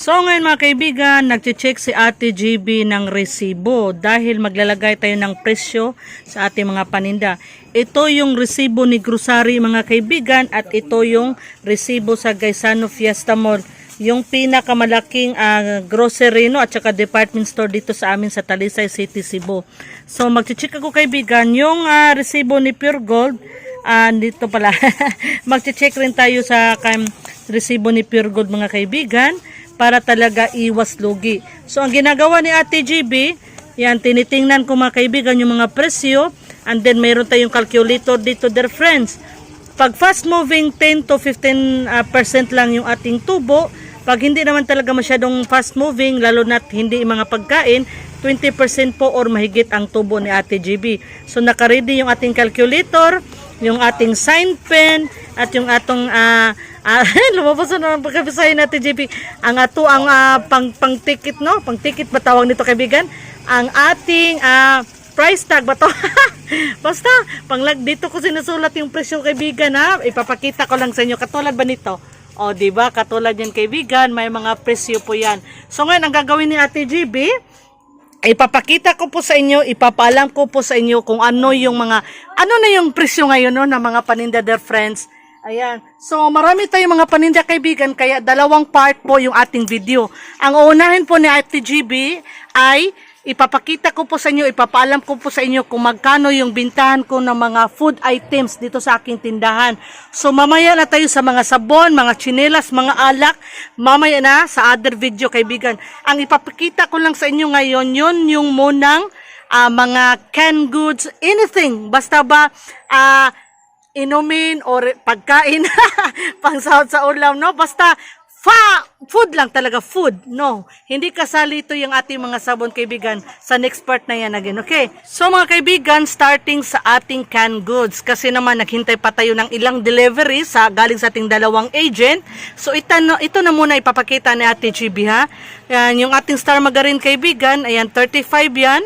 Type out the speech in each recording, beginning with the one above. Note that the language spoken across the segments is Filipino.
So ngayon mga kaibigan, nagche-check si Ate GB ng resibo dahil maglalagay tayo ng presyo sa ating mga paninda. Ito yung resibo ni grocery mga kaibigan at ito yung resibo sa Gaisano Fiesta Mall. Yung pinakamalaking ah, grocery no at saka department store dito sa amin sa Talisay City, Cebu. So magche-check ako kaibigan yung ah, resibo ni Pure Gold Ah, dito pala. Magche-check rin tayo sa kam resibo ni Pure Gold mga kaibigan para talaga iwas lugi. So ang ginagawa ni Ate GB, yan tinitingnan ko mga kaibigan yung mga presyo and then mayroon tayong calculator dito dear friends. Pag fast moving 10 to 15 ah, percent lang yung ating tubo, pag hindi naman talaga masyadong fast moving lalo na hindi mga pagkain, 20% po or mahigit ang tubo ni Ate GB. So nakaready yung ating calculator, yung ating sign pen at yung atong ah ah, lumabas na ng pagkabisahin natin JP ang ato ang ah, pang pang ticket no? Pang ticket ba tawag nito kaibigan? Ang ating ah, price tag ba to? Basta panglag dito ko sinusulat yung presyo kaibigan ha? Ipapakita ko lang sa inyo. Katulad ba nito? O di ba? Katulad yan kaibigan may mga presyo po yan. So ngayon ang gagawin ni Ate GB ipapakita ko po sa inyo, ipapaalam ko po sa inyo kung ano yung mga, ano na yung presyo ngayon no, ng mga paninda dear friends. Ayan. So, marami tayong mga paninda kaibigan, kaya dalawang part po yung ating video. Ang uunahin po ni Ate GB ay ipapakita ko po sa inyo, ipapaalam ko po sa inyo kung magkano yung bintahan ko ng mga food items dito sa aking tindahan. So, mamaya na tayo sa mga sabon, mga chinelas, mga alak. Mamaya na sa other video kaibigan. Ang ipapakita ko lang sa inyo ngayon, yun yung munang ah, mga canned goods, anything. Basta ba, ah, inumin or pagkain, pang sahod sa ulam, no? Basta, fa food lang talaga, food, no? Hindi kasali ito yung ating mga sabon, kaibigan, sa next part na yan again, okay? So, mga kaibigan, starting sa ating canned goods, kasi naman naghintay pa tayo ng ilang delivery sa galing sa ating dalawang agent. So, ito, ito na muna ipapakita ni Ate GB, ha? Yan, yung ating Star Margarine, kaibigan, ayan, 35 yan.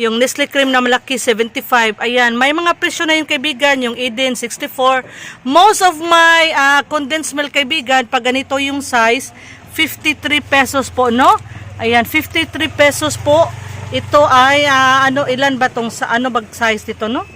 Yung Nestle Cream na malaki, 75. Ayan, may mga presyo na yung kaibigan. Yung Eden, 64. Most of my ah, condensed milk kaibigan, pag ganito yung size, 53 pesos po, no? Ayan, 53 pesos po. Ito ay, ah, ano, ilan ba tong, sa, ano bag size dito, no?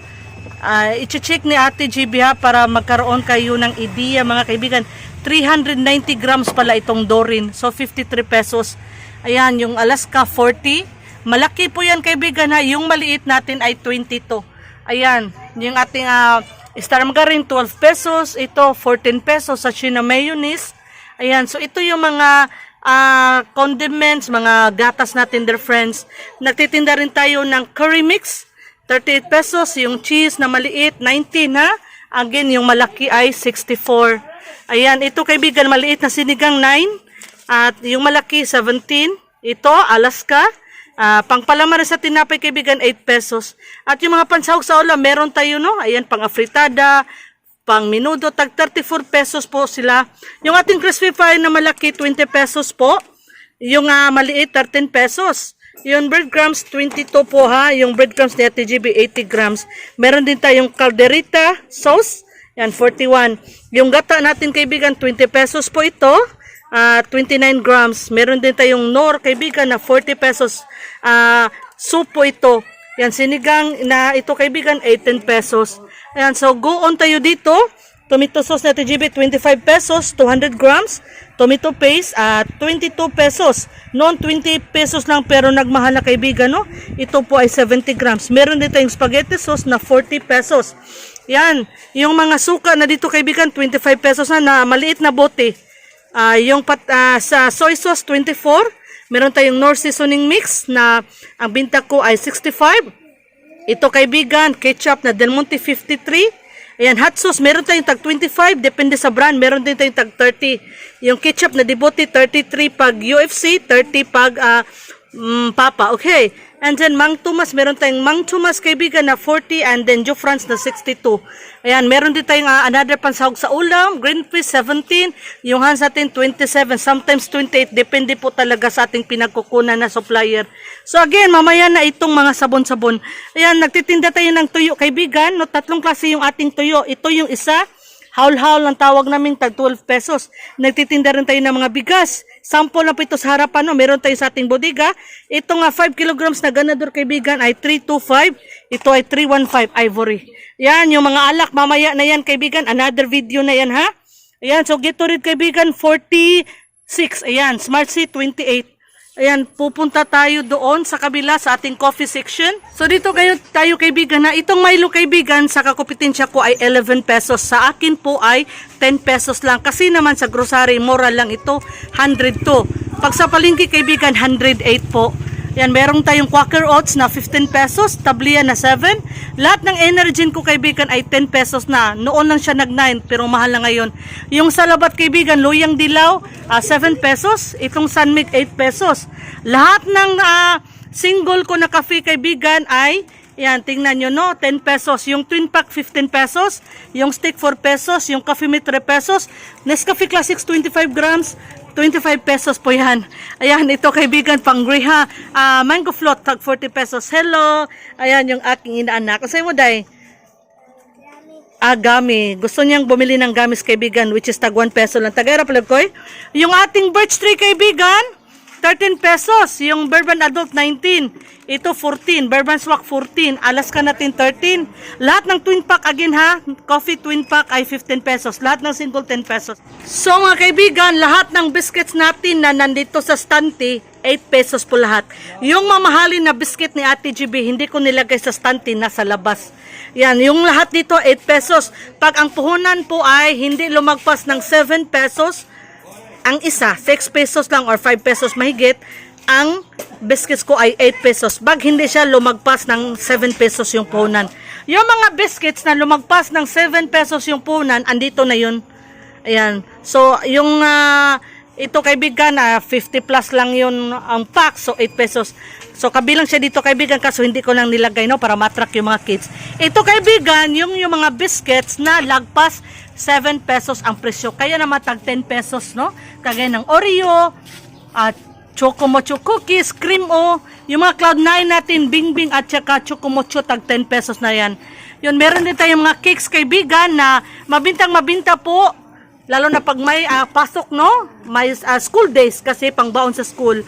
Ah, i-check ni Ate GB ha para magkaroon kayo ng idea mga kaibigan. 390 grams pala itong Dorin. So 53 pesos. Ayan, yung Alaska 40. Malaki po yan kaibigan ha. Yung maliit natin ay 22. Ayan, yung ating ah, Star Margarine 12 pesos. Ito 14 pesos sa China mayonnaise. Ayan, so ito yung mga ah, condiments, mga gatas natin dear friends. Nagtitinda rin tayo ng curry mix. 38 pesos, yung cheese na maliit, 19 ha. Again, yung malaki ay 64. Ayan, ito kaibigan, maliit na sinigang 9. At yung malaki, 17. Ito, Alaska. Ah, pangpalamar sa tinapay kaibigan, 8 pesos. At yung mga pansahog sa ulam, meron tayo no. Ayan, pang afritada, pang minudo, tag 34 pesos po sila. Yung ating crispy fry na malaki, 20 pesos po. Yung ah, maliit, 13 pesos. Yung breadcrumbs, 22 po ha. Yung breadcrumbs ni Ate GB, 80 grams. Meron din tayong calderita sauce. Yan, 41. Yung gata natin, kaibigan, 20 pesos po ito. Ah, 29 grams. Meron din tayong nor, kaibigan, na 40 pesos. Ah, soup po ito. Yan, sinigang na ito, kaibigan, 18 pesos. Ayan, so go on tayo dito. Tomato sauce na TGB, 25 pesos, 200 grams. Tomato paste, at 22 pesos. Noon, 20 pesos lang, pero nagmahal na kaibigan, no? Ito po ay 70 grams. Meron din tayong spaghetti sauce na 40 pesos. Yan, yung mga suka na dito kaibigan, 25 pesos na, na maliit na bote. Ah, yung pat, ah, sa soy sauce, 24. Meron tayong North Seasoning Mix na ang binta ko ay 65. Ito kaibigan, ketchup na Del Monte 53. Ayan, hot sauce, meron tayong tag 25, depende sa brand, meron din tayong tag 30. Yung ketchup na Debote, 33 pag UFC, 30 pag ah, mm, Papa, okay. And then Mang Tomas, meron tayong Mang Tomas kaibigan na 40 and then Joe France na 62. Ayan, meron din tayong ah, another pansahog sa ulam, green fish 17, yung hands natin 27, sometimes 28, depende po talaga sa ating pinagkukunan na supplier. So again, mamaya na itong mga sabon-sabon. Ayan, nagtitinda tayo ng tuyo kaibigan, no, tatlong klase yung ating tuyo. Ito yung isa, Haul-haul ang tawag namin tag 12 pesos. Nagtitinda rin tayo ng mga bigas. Sample na po ito sa harapan, no? meron tayo sa ating bodega. Ito nga 5 kilograms na ganador kaibigan ay 325. Ito ay 315 ivory. Yan, yung mga alak mamaya na yan kaibigan. Another video na yan ha. Ayan, so Gatorade kaibigan 46. Ayan, Smart Seat 28. Ayan, pupunta tayo doon sa kabila sa ating coffee section. So dito kayo tayo kaibigan na itong Milo kaibigan sa kakopetensya ko ay 11 pesos. Sa akin po ay 10 pesos lang. Kasi naman sa grocery, mura lang ito, 102. Pag sa palengke kaibigan, 108 po. Yan, meron tayong Quaker Oats na 15 pesos, Tablia na 7. Lahat ng Energen ko kaibigan ay 10 pesos na. Noon lang siya nag 9 pero mahal na ngayon. Yung salabat kaibigan, Luyang Dilaw, ah, 7 pesos. Itong Sunmig 8 pesos. Lahat ng ah, single ko na cafe kaibigan ay yan, tingnan nyo, no? 10 pesos. Yung twin pack, 15 pesos. Yung stick, 4 pesos. Yung coffee mate, 3 pesos. Nescafe Classics, 25 grams. 25 pesos po yan. Ayan, ito kaibigan, pang griha. Ah, mango float, tag 40 pesos. Hello! Ayan, yung aking inaanak. Kasi mo, day? Ah, gami. Gusto niyang bumili ng gamis kaibigan, which is tag 1 peso lang. Tagara pala ko Yung ating birch tree kaibigan, 13 pesos. Yung Bourbon Adult, 19. Ito, 14. Bourbon Swak, 14. Alaska natin, 13. Lahat ng twin pack, again ha, coffee twin pack ay 15 pesos. Lahat ng single, 10 pesos. So mga kaibigan, lahat ng biscuits natin na nandito sa stante, 8 pesos po lahat. Yung mamahalin na biscuit ni Ate GB, hindi ko nilagay sa stante, nasa labas. Yan, yung lahat dito, 8 pesos. Pag ang puhunan po ay hindi lumagpas ng 7 pesos, ang isa, 6 pesos lang or 5 pesos mahigit, ang biscuits ko ay 8 pesos. Pag hindi siya lumagpas ng 7 pesos yung puhunan. Yung mga biscuits na lumagpas ng 7 pesos yung puhunan, andito na yun. Ayan. So, yung ah, ito kaibigan, ah, 50 plus lang yun ang pack. So, 8 pesos. So, kabilang siya dito kaibigan kaso hindi ko lang nilagay no, para matrack yung mga kids. Ito kaibigan, yung, yung mga biscuits na lagpas 7 pesos ang presyo. Kaya naman tag 10 pesos, no? Kagaya ng Oreo, at Choco Mocho Cookies, Cream O, yung mga Cloud9 natin, Bing Bing at saka Choco Mocho, tag 10 pesos na yan. Yun, meron din tayong mga cakes kaibigan na mabintang mabinta po, lalo na pag may ah, pasok, no? May ah, school days kasi pangbaon sa school.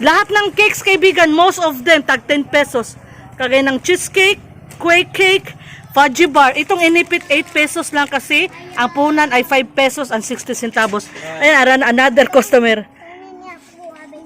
Lahat ng cakes kaibigan, most of them, tag 10 pesos. Kagaya ng cheesecake, quake cake, fudgy bar. Itong inipit 8 pesos lang kasi ang punan ay 5 pesos and 60 centavos. Ayan, aran another customer.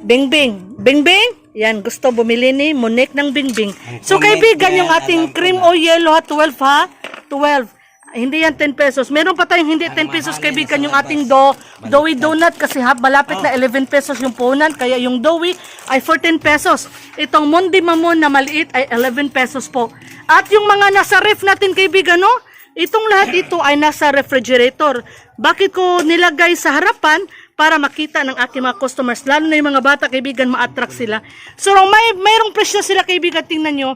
Bing Bing. Bing Bing? Yan, gusto bumili ni Monique ng Bing Bing. So, kaibigan, yung ating cream o yellow ha, 12 ha? 12. Hindi yan 10 pesos. Meron pa tayong hindi 10 pesos, kaibigan, yung ating do, doughy donut kasi ha, malapit na 11 pesos yung punan. Kaya yung doughy ay 14 pesos. Itong Mundi Mamon na maliit ay 11 pesos po. At yung mga nasa ref natin, kaibigan, no? Itong lahat ito ay nasa refrigerator. Bakit ko nilagay sa harapan? Para makita ng aking mga customers, lalo na yung mga bata, kaibigan, ma-attract sila. So, may, mayroong presyo sila, kaibigan, tingnan nyo.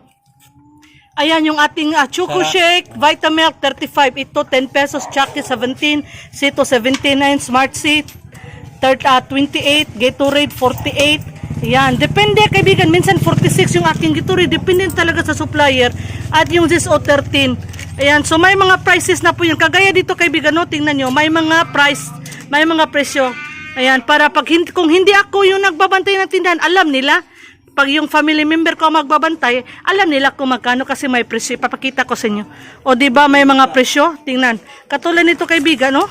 Ayan yung ating uh, Choco Shake, Vitamilk 35, ito 10 pesos, Chucky 17, Sito 79, Smart Seat third, uh, 28, Gatorade 48. Yan, depende kaibigan, minsan 46 yung aking Gatorade, depende talaga sa supplier. At yung Ziso 13. Ayan, so may mga prices na po yun. Kagaya dito kaibigan, no, tingnan nyo, may mga price, may mga presyo. Ayan, para pag hindi, kung hindi ako yung nagbabantay ng tindahan, alam nila pag yung family member ko magbabantay, alam nila kung magkano kasi may presyo. Papakita ko sa inyo. O di ba may mga presyo? Tingnan. Katulad nito kaibigan, no?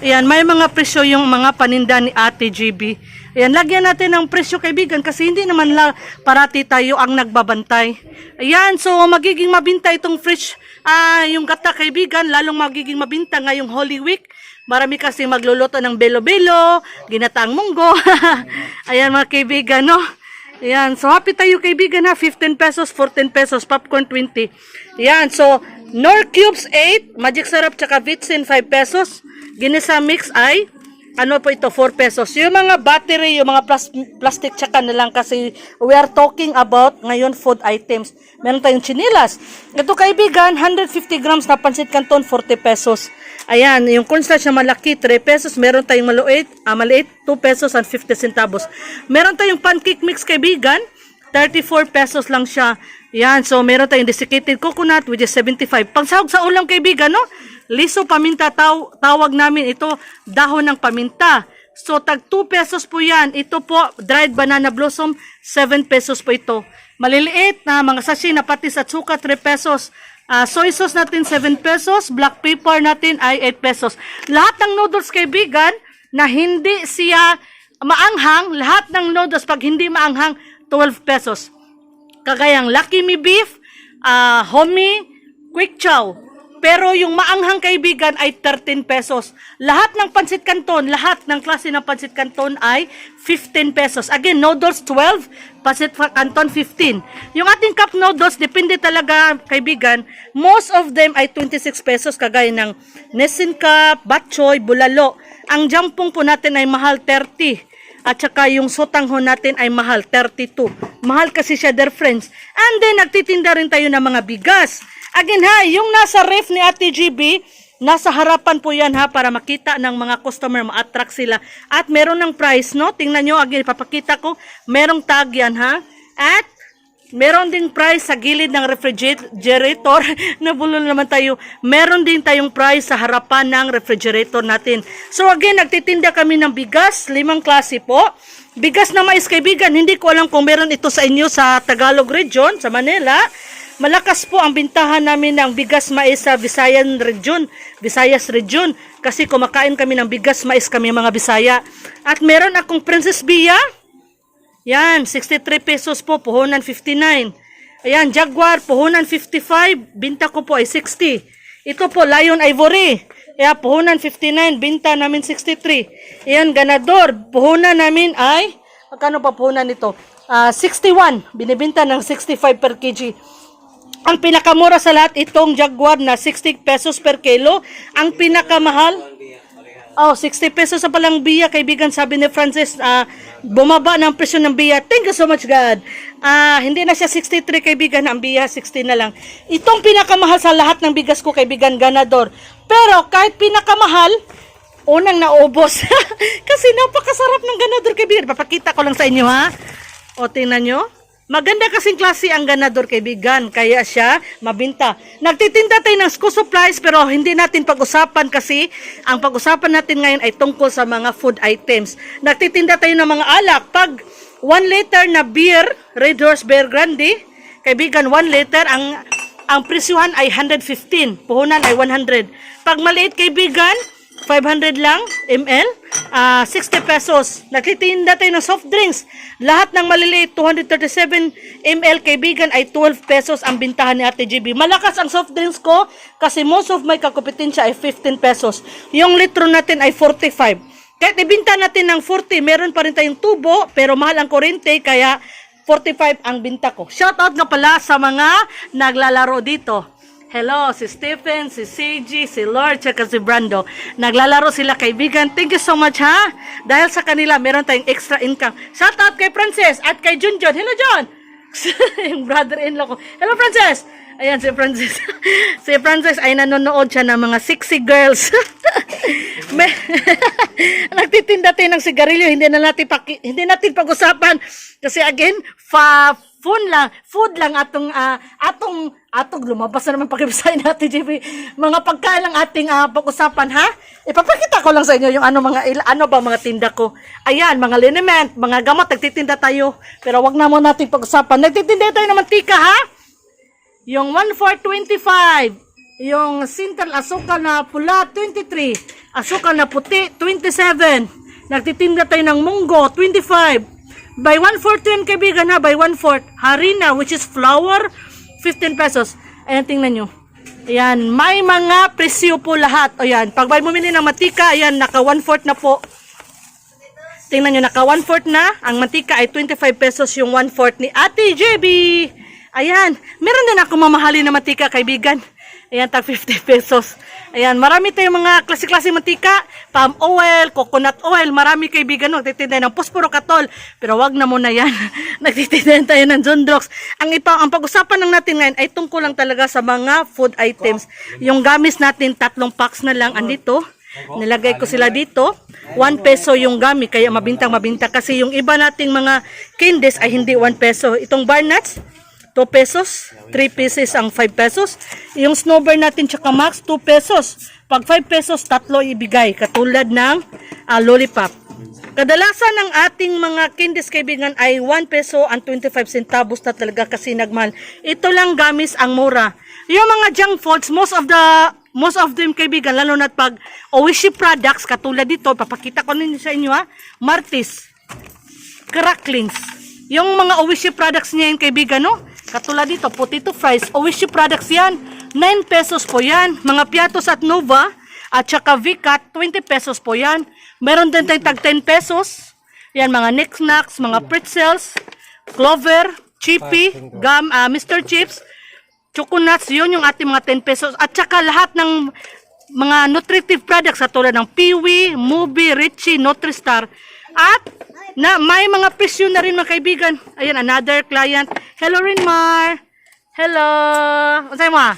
Ayan, may mga presyo yung mga paninda ni Ate GB. Ayan, lagyan natin ng presyo kaibigan kasi hindi naman la parati tayo ang nagbabantay. Ayan, so magiging mabinta itong fresh, ah, yung gata kaibigan, lalong magiging mabinta ngayong Holy Week. Marami kasi magluluto ng belo-belo, ginataang munggo. Ayan mga kaibigan, no? Ayan, so happy tayo kaibigan ha, 15 pesos, 14 pesos, popcorn 20. Ayan, so Nor Cubes 8, Magic Syrup tsaka Vitsin 5 pesos. Ginisa Mix ay ano po ito, 4 pesos. Yung mga battery, yung mga plas- plastic tsaka na lang kasi we are talking about ngayon food items. Meron tayong chinilas. Ito kaibigan, 150 grams na pansit canton, 40 pesos. Ayan, yung cornstarch na malaki, 3 pesos. Meron tayong maliit, ah, maliit 2 pesos and 50 centavos. Meron tayong pancake mix kaibigan, 34 pesos lang siya. Yan, so meron tayong desiccated coconut which is 75. Pang sahog sa ulam kaibigan, no? Liso paminta taw- tawag namin ito dahon ng paminta. So, tag 2 pesos po yan. Ito po, dried banana blossom, 7 pesos po ito. Maliliit na mga sachet na patis at suka, 3 pesos. Ah, soy sauce natin, 7 pesos. Black pepper natin ay 8 pesos. Lahat ng noodles kaibigan, na hindi siya maanghang, lahat ng noodles pag hindi maanghang, 12 pesos. Kagayang Lucky Me Beef, ah Homey, Quick Chow. Pero yung maanghang kaibigan ay 13 pesos. Lahat ng pansit canton, lahat ng klase ng pansit canton ay 15 pesos. Again, noodles 12, pansit canton 15. Yung ating cup noodles, depende talaga kaibigan, most of them ay 26 pesos kagaya ng Nessin Cup, Batchoy, Bulalo. Ang jampong po natin ay mahal 30. At saka yung sotanghon natin ay mahal, 32. Mahal kasi siya, dear friends. And then, nagtitinda rin tayo ng mga bigas. Again ha, yung nasa ref ni Ate GB, nasa harapan po yan ha, para makita ng mga customer, ma-attract sila. At meron ng price, no? Tingnan nyo, again, papakita ko, merong tag yan ha. At Meron ding price sa gilid ng refrigerator. Nabulol naman tayo. Meron din tayong price sa harapan ng refrigerator natin. So again, nagtitinda kami ng bigas, limang klase po. Bigas na mais kaibigan, hindi ko alam kung meron ito sa inyo sa Tagalog region, sa Manila. Malakas po ang bintahan namin ng bigas mais sa Visayan region, Visayas region. Kasi kumakain kami ng bigas mais kami mga Bisaya. At meron akong Princess Bia. Yan, 63 pesos po, puhunan 59. Ayan, Jaguar, puhunan 55, binta ko po ay 60. Ito po, Lion Ivory. Kaya puhunan 59, binta namin 63. Ayan, Ganador, puhunan namin ay, magkano pa puhunan nito? Ah, 61, binibinta ng 65 per kg. Ang pinakamura sa lahat, itong Jaguar na 60 pesos per kilo. Ang pinakamahal, Oh, 60 pesos sa palang biya, kaibigan, sabi ni Francis, ah, bumaba ng presyo ng biya. Thank you so much, God. Ah, hindi na siya 63, kaibigan, ang biya 60 na lang. Itong pinakamahal sa lahat ng bigas ko, kaibigan, ganador. Pero kahit pinakamahal, unang naubos. Kasi napakasarap ng ganador, kaibigan. Papakita ko lang sa inyo, ha? O, tingnan nyo. Maganda kasing klase ang ganador kaibigan, kaya siya mabinta. Nagtitinda tayo ng school supplies pero hindi natin pag-usapan kasi ang pag-usapan natin ngayon ay tungkol sa mga food items. Nagtitinda tayo ng mga alak. Pag 1 liter na beer, Red Horse Beer Grande, kaibigan 1 liter, ang ang presyuhan ay 115, puhunan ay 100. Pag maliit kaibigan, 500 lang ml, ah 60 pesos. Nagtitinda tayo ng soft drinks. Lahat ng maliliit, 237 ml kaibigan ay 12 pesos ang bintahan ni Ate GB. Malakas ang soft drinks ko kasi most of my kakopetensya ay 15 pesos. Yung litro natin ay 45. Kahit ibinta natin ng 40, meron pa rin tayong tubo, pero mahal ang kurente, kaya 45 ang binta ko. Shoutout nga pala sa mga naglalaro dito. Hello, si Stephen, si CG, si Lord, tsaka si Brando. Naglalaro sila kaibigan. Thank you so much ha. Dahil sa kanila, meron tayong extra income. Shout out kay Princess at kay Junjun. Hello, John! yung brother-in-law ko. Hello, Princess! Ayan, si Princess. si Princess ay nanonood siya ng mga sexy girls. May, nagtitinda tayo ng sigarilyo, hindi na natin, paki, hindi natin pag-usapan. Kasi again, fa, food lang, food lang atong, ah, atong, atong lumabas na naman pag-ibisay natin, JP. Mga pagkain lang ating ah, pag-usapan, ha? Ipapakita ko lang sa inyo yung ano, mga, ano ba mga tinda ko. Ayan, mga liniment, mga gamot, nagtitinda tayo. Pero wag na mo natin pag-usapan. Nagtitinda tayo ng mantika, ha? Yung 1 for 25. Yung sintal asukal na pula, 23. Asukal na puti, 27. Nagtitinda tayo ng munggo, 25. By 1 fourth yun, kaibigan ha, by 1 fourth. Harina, which is flour, 15 pesos. Ayan, tingnan nyo. Ayan, may mga presyo po lahat. O yan, pag may bumili ng matika, ayan, naka 1 fourth na po. Tingnan nyo, naka 1 fourth na. Ang mantika ay 25 pesos yung 1 fourth ni Ate JB. Ayan, meron din ako mamahali na matika, kaibigan. Ayan, tag 50 pesos. Ayan, marami tayong mga klase-klase mantika, palm oil, coconut oil, marami kaibigan, nagtitinda ng posporo katol. Pero wag na muna yan. nagtitinda tayo ng Zondrox. Ang ipa, ang pag-usapan lang natin ngayon ay tungkol lang talaga sa mga food items. Yung gamis natin, tatlong packs na lang andito. Nilagay ko sila dito. 1 peso yung gami, kaya mabintang mabinta. Kasi yung iba nating mga candies ay hindi 1 peso. Itong bar nuts, 2 pesos. 3 pieces ang 5 pesos. Yung snowbird natin tsaka max, 2 pesos. Pag 5 pesos, tatlo ibigay. Katulad ng ah, lollipop. Kadalasan ng ating mga candies kaibigan ay 1 peso and 25 centavos na talaga kasi nagmahal. Ito lang gamis ang mura. Yung mga junk foods, most of the most of them kaibigan, lalo na pag Oishi products, katulad dito, papakita ko ninyo sa inyo ha, Martis, cracklings. Yung mga Oishi products niya yung kaibigan, no? Katulad dito, potato fries, Oishi products yan. 9 pesos po yan. Mga piatos at Nova, at saka Vicat, 20 pesos po yan. Meron din tayong tag 10 pesos. Yan, mga knickknacks, mga pretzels, clover, chippy, gum, ah, Mr. Chips, choconuts, yun yung ating mga 10 pesos. At saka lahat ng mga nutritive products katulad ng Peewee, Movie, Richie, Nutristar. At na may mga presyo na rin mga kaibigan. Ayan, another client. Hello Rinmar. Hello. Ano sa'yo mo? ah?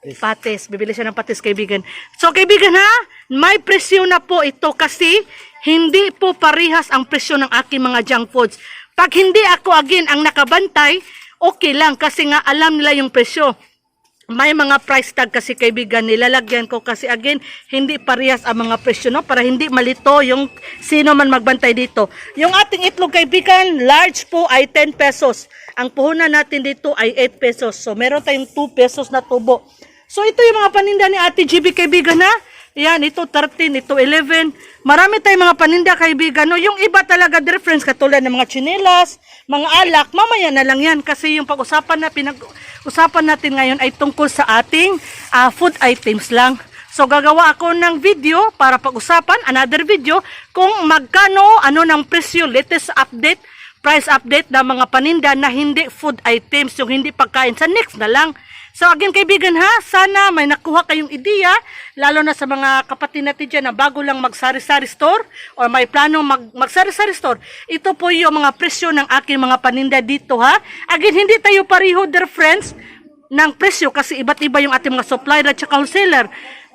Patis. Bibili siya ng patis, kaibigan. So, kaibigan ha, may presyo na po ito kasi hindi po parihas ang presyo ng aking mga junk foods. Pag hindi ako again ang nakabantay, okay lang kasi nga alam nila yung presyo. May mga price tag kasi kaibigan, nilalagyan ko kasi again, hindi parehas ang mga presyo, no? Para hindi malito yung sino man magbantay dito. Yung ating itlog kaibigan, large po ay 10 pesos. Ang puhunan natin dito ay 8 pesos. So, meron tayong 2 pesos na tubo. So, ito yung mga paninda ni Ate GB kaibigan, ha? Yan, ito 13, ito 11. Marami tayong mga paninda kaibigan. No? Yung iba talaga difference katulad ng mga chinelas, mga alak, mamaya na lang yan kasi yung pag-usapan na pinag-usapan natin ngayon ay tungkol sa ating ah, food items lang. So gagawa ako ng video para pag-usapan, another video, kung magkano, ano ng presyo, latest update, price update ng mga paninda na hindi food items, yung hindi pagkain. Sa next na lang. So again kaibigan ha, sana may nakuha kayong ideya, lalo na sa mga kapatid natin dyan na bago lang mag-sari-sari store or may planong mag mag-sari-sari store. Ito po yung mga presyo ng aking mga paninda dito ha. Again, hindi tayo pariho dear friends ng presyo kasi iba't iba yung ating mga supplier at saka wholesaler.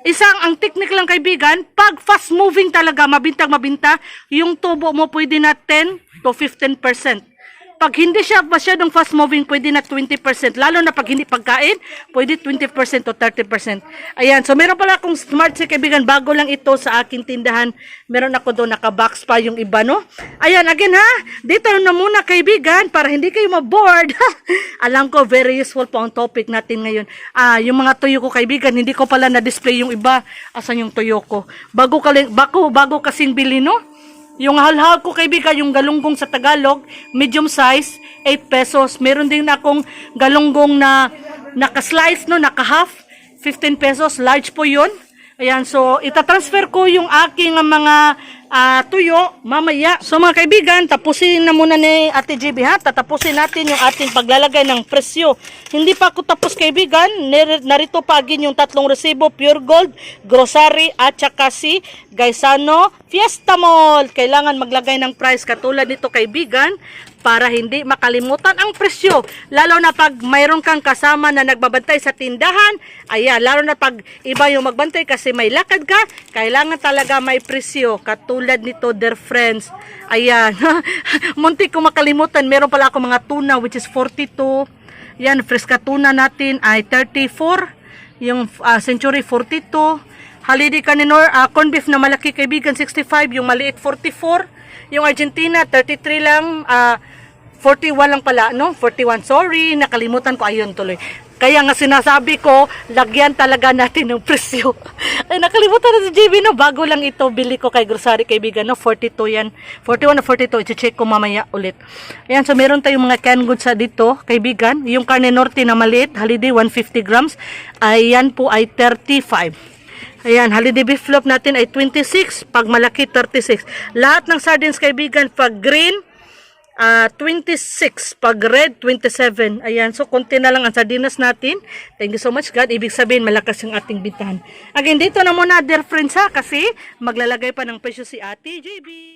Isang ang technique lang kaibigan, pag fast moving talaga, mabintang mabinta, yung tubo mo pwede na 10 to 15%. Pag hindi siya masyadong fast moving, pwede na 20%. Lalo na pag hindi pagkain, pwede 20% to 30%. Ayan, so meron pala akong smart si kaibigan, bago lang ito sa aking tindahan. Meron ako doon, nakabox pa yung iba, no? Ayan, again ha, dito na muna kaibigan, para hindi kayo maboard. Alam ko, very useful po ang topic natin ngayon. Ah, yung mga tuyo ko kaibigan, hindi ko pala na-display yung iba. Asan yung tuyo ko? Bago, kali, bago, bago kasing bili, no? Yung halhal ko kaibigan, yung galunggong sa Tagalog, medium size, 8 pesos. Meron din akong galunggong na naka-slice, no, naka-half, 15 pesos. Large po yun. Ayan, so itatransfer ko yung aking mga ah, tuyo mamaya. So mga kaibigan, tapusin na muna ni Ate JB ha. Tatapusin natin yung ating paglalagay ng presyo. Hindi pa ako tapos kaibigan. Narito pa agin yung tatlong resibo, Pure Gold, Grocery at saka si Gaisano Fiesta Mall. Kailangan maglagay ng price katulad nito kaibigan para hindi makalimutan ang presyo. Lalo na pag mayroon kang kasama na nagbabantay sa tindahan, ayan, lalo na pag iba yung magbantay kasi may lakad ka, kailangan talaga may presyo. Katulad nito, dear friends. Ayan, muntik ko makalimutan. Meron pala ako mga tuna which is 42. Yan, freska tuna natin ay 34. Yung ah, century 42. Holiday Caninor, uh, corn beef na malaki kaibigan 65, yung maliit 44. Yung Argentina 33 lang, ah 41 lang pala, no? 41. Sorry, nakalimutan ko ayun tuloy. Kaya nga sinasabi ko, lagyan talaga natin ng presyo. Ay, nakalimutan na si JB, no? Bago lang ito, bili ko kay grocery kaibigan, no? 42 yan. 41 na 42, i-check ko mamaya ulit. Ayan, so meron tayong mga canned goods sa dito, kaibigan. Yung carne norte na maliit, holiday 150 grams, ayan po ay 35. Ayan, holiday beef flop natin ay 26, pag malaki 36. Lahat ng sardines kaibigan, pag green, ah 26, pag red 27. Ayan, so konti na lang ang sardinas natin. Thank you so much God. Ibig sabihin malakas ang ating bintahan. Again, dito na muna dear friends ha, kasi maglalagay pa ng presyo si Ate JB.